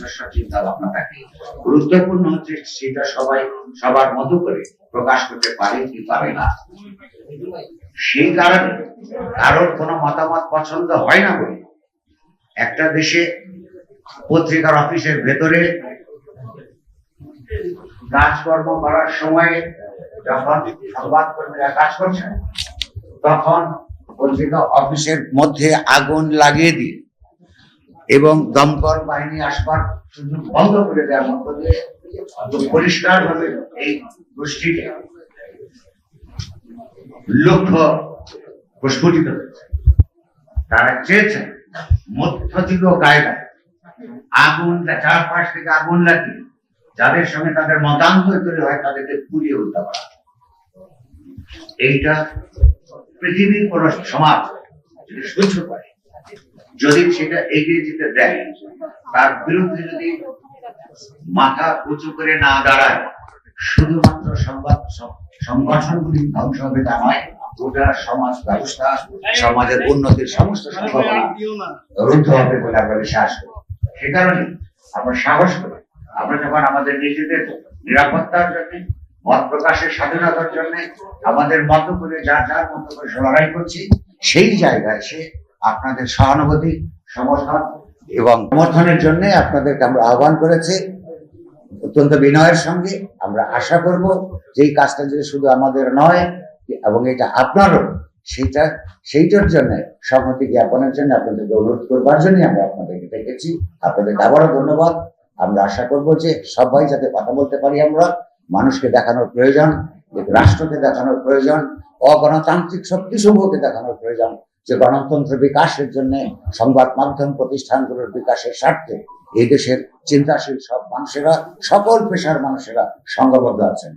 নিজস্ব চিন্তা ভাবনা থাকে। গুরুত্বপূর্ণ হচ্ছে সেটা সবাই সবার মতো করে প্রকাশ করতে পারে কি পারে না। সেই কারণে কারোর কোনো মতামত পছন্দ হয় না বলে একটা দেশে পত্রিকার অফিসের ভেতরে কাজকর্ম করার সময় যখন সংবাদকর্মীরা কাজ করছেন তখন পত্রিকা অফিসের মধ্যে আগুন লাগিয়ে দিয়ে এবং দমকল বাহিনী আসবার সুযোগ বন্ধ করে দেওয়ার পরিষ্কার এই গোষ্ঠীকে লক্ষ্য প্রস্ফুটিত হয়েছে। তারা মধ্যযুগ কায়দায় চারপাশ থেকে আগুন লাগিয়ে যাদের সঙ্গে তাদের মতান্ত তৈরি হয়, তাদেরকে পুড়িয়ে উঠতে পারা এইটা পৃথিবীর কোন সমাজ যদি সহ্য করে যদি সেটা এগিয়ে যেতে দেয়, তার বিরুদ্ধে যদি মাথা উঁচু করে না দাঁড়ায়, শুধুমাত্র সংবাদ সংগঠনগুলি ধ্বংস হবে তা নয়, গোটা সমাজ ব্যবস্থা, সমাজের উন্নতির সমস্ত সম্ভাবনা রুদ্ধ হবে বলে আমরা বিশ্বাস করি। সে কারণে আমরা সাহস করি, আমরা যখন আমাদের নিজেদের নিরাপত্তার জন্য, মত প্রকাশের স্বাধীনতার জন্য, আমাদের মতো করে যার যার মতো করে লড়াই করছি, সেই জায়গায় সে আপনাদের সহানুভূতি সমর্থন এবং সমর্থনের জন্য আপনাদেরকে আমরা আহ্বান করেছি। অত্যন্ত বিনয়ের সঙ্গে আমরা আশা করব যে এই কাজটা যদি শুধু আমাদের নয় এবং এটা আপনারও সেটা সেইটার জন্য সম্মতি জ্ঞাপনের জন্য আপনাদেরকে অনুরোধ করবার জন্য আমরা আপনাদেরকে ডেকেছি। আপনাদেরকে আবারও ধন্যবাদ। আমরা আশা করব যে সবাই যাতে কথা বলতে পারি আমরা মানুষকে দেখানোর প্রয়োজন রাষ্ট্রকে দেখানোর প্রয়োজন অগণতান্ত্রিক সব শক্তিসমূহকে দেখানোর প্রয়োজন। যে গণতন্ত্র বিকাশের জন্য সংবাদ মাধ্যম প্রতিষ্ঠানগুলোর বিকাশের স্বার্থে এই দেশের চিন্তাশীল সব মানুষেরা, সকল পেশার মানুষেরা সংঘবদ্ধ আছেন।